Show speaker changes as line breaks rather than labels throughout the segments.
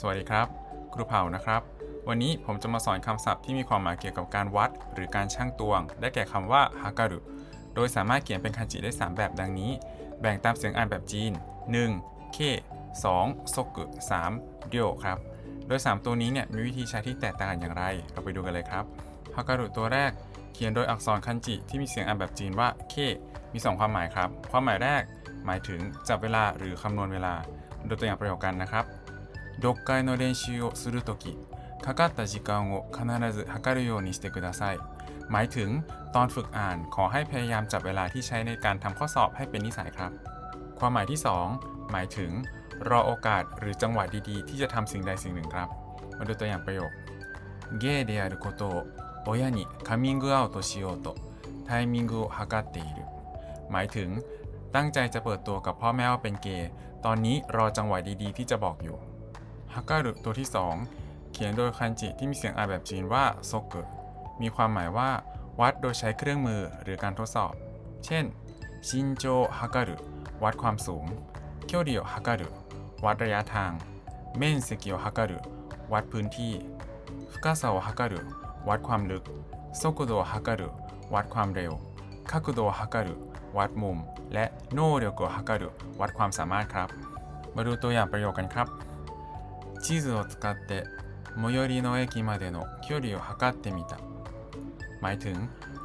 สวัสดีครับ ครูเผ่านะครับ วันนี้ผมจะมาสอนคำศัพท์ที่มีความหมายเกี่ยวกับการวัด หรือการชั่งตวง ได้แก่คำว่าฮาการุโดยสามารถเขียนเป็นคันจิได้ 3 แบบดังนี้ แบ่งตามเสียงอ่านแบบจีน 1. เค 2. ซกุ 3. เดียวครับ โดย 3 ตัวนี้เนี่ยมีวิธีใช้ที่แตกต่างกันอย่างไร เราไปดูกันเลยครับฮาการุตัวแรกเขียนโดยอักษรคันจิที่มีเสียงอ่านแบบจีนว่าเค มี 2 ความหมายครับ ความหมายแรก หมายถึงจับเวลาหรือคำนวณเวลาดูตัวอย่างประโยคกันนะครับ 読解の練習をするとき、かかった時間を必ず測るようにしてください。หมายถึงตอนฝึกอ่านขอให้พยายามจับเวลาที่ใช้ในการทำข้อสอบให้เป็นนิสัยครับ ความหมายที่ 2 หมายถึง รอโอกาสหรือจังหวะดีๆ ที่จะทำสิ่งใดสิ่งหนึ่งครับ มาดูตัวอย่างประโยคゲイであることを親にカミングアウトしようとタイミングを測っているหมายถึง ตั้งใจจะเปิดตัวกับพ่อแม่ว่าเป็นเกย์ ตอนนี้รอจังหวะดีๆ ที่จะบอกอยู่ ฮักการุตัวที่ 2 เขียนโดยคันจิที่มีเสียงอ่านแบบจีนว่าโซเกะมีความหมายว่า วัดโดยใช้เครื่องมือหรือการทดสอบ เช่นชินโจฮักการุวัดความสูงเคียวริโอฮักการุวัดระยะทาง เมนเซกิโอฮักการุวัดพื้นที่ฟุกาซาโอฮักการุวัดความลึกโซกุโดฮักการุวัดความเร็วคักุโดฮักการุวัดมุม และโนเรียวโกฮักการุวัดความสามารถครับ มาดูตัวอย่างประโยคกันครับ 地図を使って最寄りの駅までの距離を測ってみた หมายถึง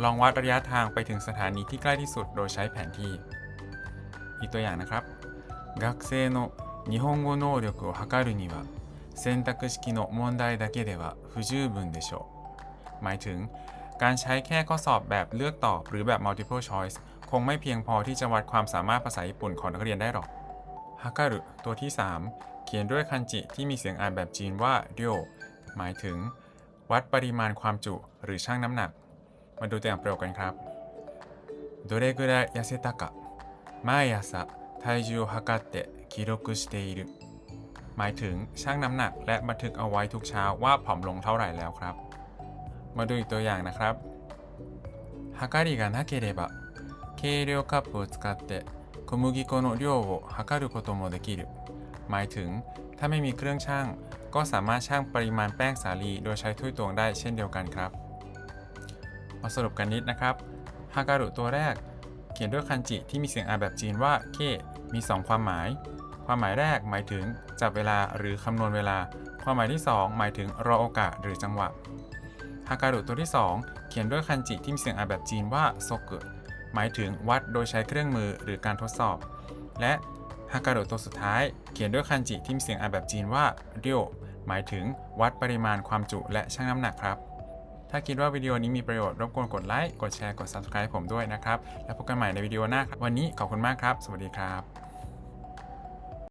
ลองวัดระยะทางไปถึงสถานีที่ใกล้ที่สุดโดยใช้แผนที่ อีกตัวอย่างนะครับ学生の日本語能力を測るには選択式の問題だけでは不十分でしょうหมายถึง การใช้แค่ข้อสอบแบบเลือกตอบหรือแบบ multiple choice คงไม่เพียงพอที่จะวัดความสามารถภาษาญี่ปุ่นของนักเรียนได้หรอก ฮักการุตัวที่ 3 เขียนด้วยคันจิที่มีเสียงอ่านแบบจีนว่าเดียวหมายถึง วัดปริมาณความจุหรือชั่งน้ำหนัก มาดูตัวอย่างประโยคกันครับどれぐらい痩せたか毎朝体重を測って記録しているหมายถึงชั่งน้ำหนักและบันทึกเอาไว้ทุกเช้าว่าผอมลงเท่าไหร่แล้วครับ มาดูอีกตัวอย่างนะครับ測りがなければ 計量カップを使って小麦粉の量を測ることもできるหมายถึง ถ้าไม่มีเครื่องชั่ง ก็สามารถชั่งปริมาณแป้งสาลีโดยใช้ถ้วยตวงได้เช่นเดียวกันครับ มาสรุปกันนิดนะครับฮาการุตัวแรก เขียนด้วยคันจิที่มีเสียงอ่านแบบจีนว่าเคมี 2 ความหมาย ความหมายแรกหมายถึง จับเวลาหรือคำนวณเวลา ความหมายที่ 2 หมายถึงรอโอกาสหรือจังหวะฮาการุตัวที่ 2 เขียนด้วยคันจิที่มีเสียงอ่านแบบจีนว่าโซเกะ หมายถึงวัดโดยใช้เครื่องมือหรือการทดสอบ และฮาการุตัวสุดท้ายเขียนด้วยคันจิที่มีเสียงอ่านแบบจีนว่าเดียวหมายถึงวัดปริมาณความจุและชั่งน้ำหนักครับ ถ้าคิดว่าวิดีโอนี้มีประโยชน์รบกวนกดไลค์ กดแชร์ กด subscribe ผมด้วยนะครับ แล้วพบกันใหม่ในวิดีโอหน้าครับ วันนี้ขอบคุณมากครับ สวัสดีครับ